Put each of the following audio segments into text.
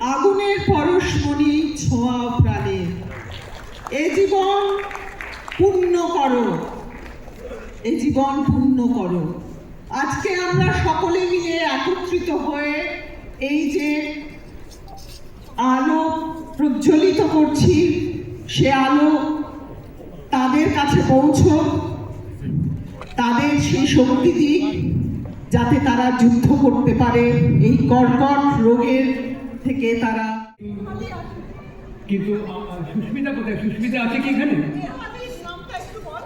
আগুনের পরশমণি ছোঁয়া প্রাণে। এ জীবন পূর্ণ করো। এ জীবন পূর্ণ করো। আজকে আমরা সকলে মিলে একত্রিত হয়ে এই যে আলো প্রজ্বলিত করছি, সে আলো তাদের কাছে পৌঁছক তাদের সেই শক্তি দিক যাতে তারা যুদ্ধ করতে পারে এই কর্কট রোগের থেকে তারা কিন্তু সুস্মিতা কোথায় সুস্মিতা আছে কি এখানে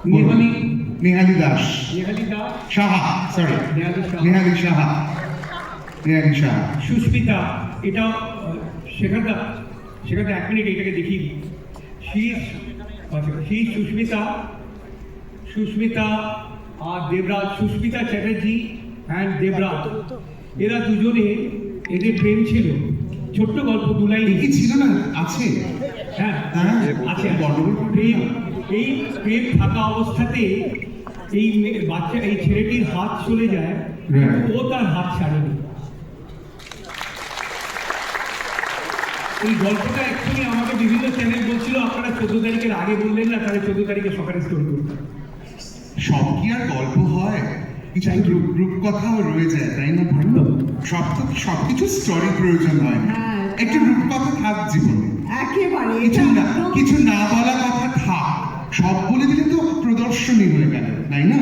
নেহালি Nihali Das. নেহালি Das Shaha, sorry. নেহালি Shaha. Nihali Shaha. Susmita এটাও সেখানটা সেখানটা এক মিনিট এটাকে দেখি শি আচ্ছা শি সুস্মিতা সুস্মিতা আর দেবরাজ সুস্মিতা চ্যাটার্জি অ্যান্ড দেবরাজ। এরা দুজনে এদের প্রেম ছিল। ছোট্ট গল্প দু লাইন। কি ছিল না? আছে। হ্যাঁ হ্যাঁ। আছে প্রেম এই প্রেম থাকা অবস্থাতে এই বাচ্চা এই ছেলেটির হাত চলে যায়। ও তার হাত ছাড়েনি। এই গল্পটা অ্যাকচুয়ালি আমাকে বিভিন্ন চ্যানেল বলছিল আপনারা চোদ্দ তারিখের আগে বললেন না তাহলে চোদ্দ তারিখে সকালে স্টোর করুন। সব কি আর গল্প হয়? কিছু রূপকথাও রয়ে যায় তাই না ভালো সব তো সবকিছু স্টোরি প্রয়োজন হয়। না হ্যাঁ। একটু রূপকথা থাক জীবনে। একেবারে কিছু না কিছু না বলা কথা থাক। সব বলে দিলে তো প্রদর্শনী হয়ে গেল তাই না?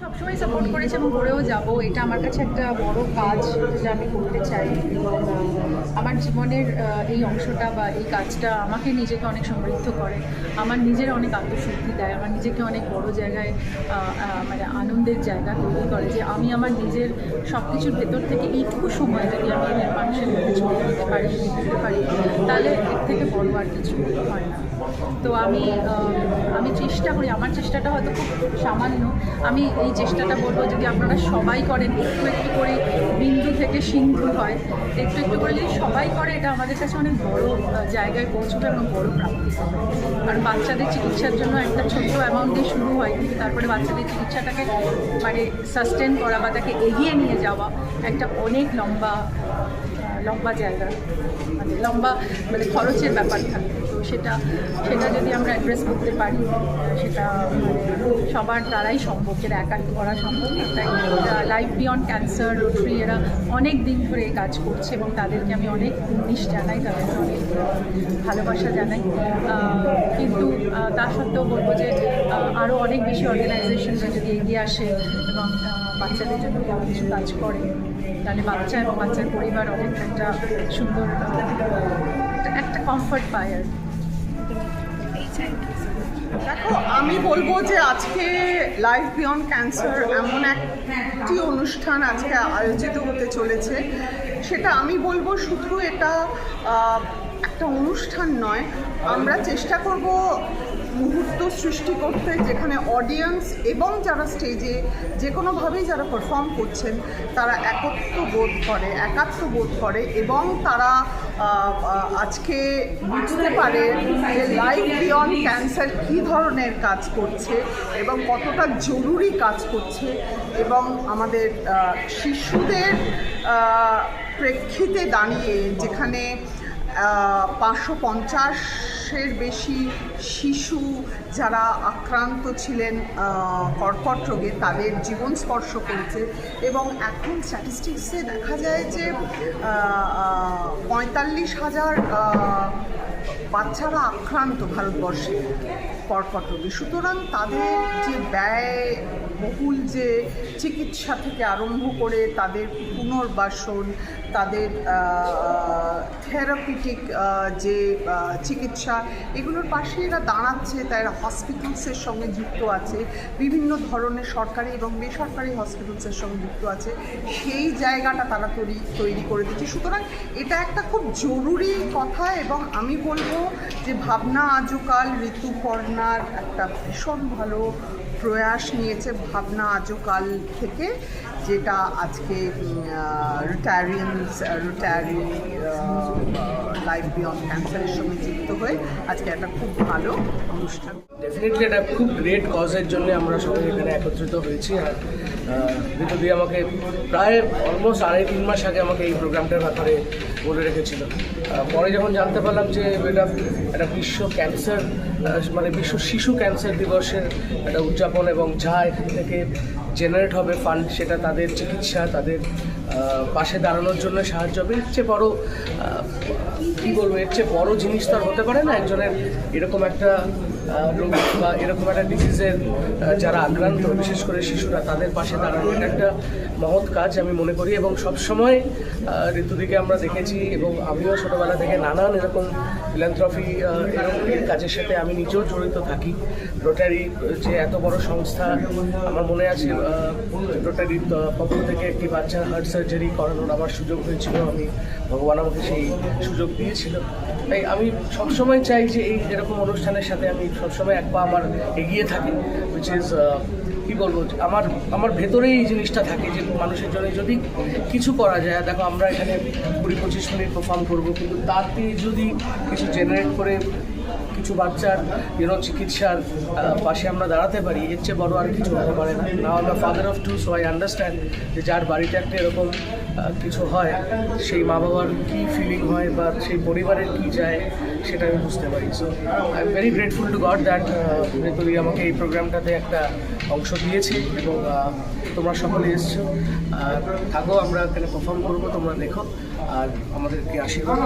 সবসময় সাপোর্ট করেছে এবং করেও যাব। এটা আমার কাছে একটা বড় কাজ যেটা আমি করতে চাই। আমার জীবনের এই অংশটা বা এই কাজটা আমাকে নিজেকে অনেক সমৃদ্ধ করে। আমার নিজের অনেক আত্মশুদ্ধি দেয়। আমার নিজেকে অনেক বড় জায়গায় মানে আনন্দের জায়গা তৈরি করে যে আমি আমার নিজের সব কিছুর ভেতর থেকে এইটুকু সময় যদি আমি মানুষের মধ্যে দিতে পারি দিতে পারি, তাহলে এর থেকে বড় আর কিছু হয় না। তো আমি আমি চেষ্টা করি, আমার চেষ্টাটা হয়তো খুব সামান্য। আমি এই চেষ্টাটা বলব, যদি আপনারা সবাই করেন, একটু একটু করে বিন্দু থেকে সিন্ধু হয়, একটু একটু করে যদি সবাই করে, এটা আমাদের কাছে অনেক বড় জায়গায় পৌঁছবে এবং বড় প্রাপ্তি হবে। আর বাচ্চাদের চিকিৎসার জন্য একটা ছোট্ট অ্যামাউন্ট দিয়ে শুরু হয়, কিন্তু তারপরে বাচ্চাদের চিকিৎসাটাকে মানে সাস্টেন করা বা তাকে এগিয়ে নিয়ে যাওয়া একটা অনেক লম্বা লম্বা জায়গা মানে লম্বা মানে খরচের ব্যাপার থাকে। তো সেটা সেটা যদি আমরা অ্যাড্রেস করতে পারি, সেটা মানে সবার দ্বারাই সম্ভব, যেটা একা করা সম্ভব তাই লাইফ বিয়ন্ড ক্যান্সার রোটারি এরা অনেক দিন ধরে কাজ করছে এবং তাদেরকে আমি অনেক উন্নিশ জানাই, তাদেরকে অনেক ভালোবাসা জানাই। কিন্তু তা সত্ত্বেও বলব যে আরও অনেক বেশি অর্গানাইজেশনরা যদি এগিয়ে আসে এবং বাচ্চাদের জন্য কিছু কাজ করে, তাহলে বাচ্চা এবং বাচ্চার পরিবার অনেক একটা সুন্দর, একটা- কমফর্ট পায় আর দেখো, আমি বলব যে আজকে লাইফ বিয়ন্ড ক্যান্সার এমন একটি অনুষ্ঠান আজকে আয়োজিত হতে চলেছে। সেটা আমি বলব শুধু এটা একটা অনুষ্ঠান নয়। আমরা চেষ্টা করব মুহূর্ত সৃষ্টি করতে, যেখানে অডিয়েন্স এবং যারা স্টেজে যে কোনোভাবেই যারা পারফর্ম করছেন, তারা একত্র বোধ করে একাত্ম বোধ করে এবং তারা আজকে বুঝতে পারে যে লাইফ বিয়ন্ড ক্যান্সার কী ধরনের কাজ করছে এবং কতটা জরুরি কাজ করছে এবং আমাদের শিশুদের প্রেক্ষিতে দাঁড়িয়ে যেখানে পাঁচশো পঞ্চাশের বেশি শিশু যারা আক্রান্ত ছিলেন কর্কট রোগে তাদের জীবন স্পর্শ করেছে। এবং এখন স্ট্যাটিস্টিক্সে দেখা যায় যে পঁয়তাল্লিশ হাজার বাচ্চারা আক্রান্ত ভারতবর্ষে। কর্কট রোগে। সুতরাং তাদের যে ব্যয়, বহুল যে চিকিৎসা থেকে আরম্ভ করে তাদের পুনর্বাসন, তাদের থেরাপিটিক যে চিকিৎসা, এগুলোর পাশে এরা দাঁড়াচ্ছে তারা হসপিটালসের সঙ্গে যুক্ত আছে, বিভিন্ন ধরনের সরকারি এবং বেসরকারি হসপিটালসের সঙ্গে যুক্ত আছে, সেই জায়গাটা তারা তৈরি তৈরি করে দিচ্ছে। সুতরাং এটা একটা খুব জরুরি কথা এবং আমি বলব যে ভাবনা আজকাল ঋতুপর্ণ ওনার একটা ভীষণ ভালো প্রয়াস নিয়েছে ভাবনা আজকাল থেকে, যেটা আজকে রিটায়ারিয়ান্স রিটায়ারি লাইফ বিয়ন্ড ক্যান্সারের সঙ্গে যুক্ত হয়ে আজকে একটা খুব ভালো অনুষ্ঠান। ডেফিনেটলি এটা খুব গ্রেট কজের জন্য আমরা সবাই এখানে একত্রিত হয়েছি আর বিদ্যুৎ আমাকে প্রায় অলমোস্ট আড়াই তিন মাস আগে আমাকে এই প্রোগ্রামটার ব্যাপারে বলে রেখেছিল। পরে যখন জানতে পারলাম যে এটা একটা বিশ্ব ক্যান্সার মানে বিশ্ব শিশু ক্যান্সার দিবসের একটা উদযাপন এবং যা এখান থেকে জেনারেট হবে ফান্ড সেটা তাদের চিকিৎসা, তাদের পাশে দাঁড়ানোর জন্য সাহায্য হবে। এর চেয়ে বড় কী বলব, এর চেয়ে বড় জিনিস তো আর হতে পারে না। একজনের এরকম একটা রোগ বা এরকম একটা ডিজিজের যারা আক্রান্ত, বিশেষ করে শিশুরা, তাদের পাশে দাঁড়ানো এটা একটা মহৎ কাজ আমি মনে করি। এবং সবসময় ঋতুদিকে আমরা দেখেছি এবং আমিও ছোটোবেলা থেকে নানান এরকম ফিলান্থ্রফি এরকম কাজের সাথে আমি নিজেও জড়িত থাকি। রোটারি যে এত বড় সংস্থা, আমার মনে আছে রোটারির পক্ষ থেকে একটি বাচ্চা হার্ট সার্জারি করানোর আমার সুযোগ হয়েছিল, আমি ভগবান আমাকে সেই সুযোগ দিয়েছিল। তাই আমি সবসময় চাই যে এই এরকম অনুষ্ঠানের সাথে আমি সবসময় এক পা আমার এগিয়ে থাকি উইচ ইজ কী বলব, আমার আমার ভেতরেই এই জিনিসটা থাকে যে মানুষের জন্য যদি কিছু করা যায়, দেখো আমরা এখানে কুড়ি পঁচিশ মিনিট পারফর্ম করব, কিন্তু তাতে যদি কিছু জেনারেট করে কিছু বাচ্চার ইউনো চিকিৎসার পাশে আমরা দাঁড়াতে পারি, এর চেয়ে বড় আর কিছু হতে পারে না। নাও আমরা father of two so I understand যে যার বাড়িতে একটা এরকম কিছু হয়, সেই মা বাবার কী ফিলিং হয় বা সেই পরিবারের কী যায়, সেটা আমি বুঝতে পারি। So I am very grateful to God that ঋতুদি আমাকে এই প্রোগ্রামটাতে একটা অংশ দিয়েছে এবং তোমরা সকলে এসছো। আর থাকো, আমরা এখানে পারফর্ম করব, তোমরা দেখো, আর আমাদেরকে আশীর্বাদ.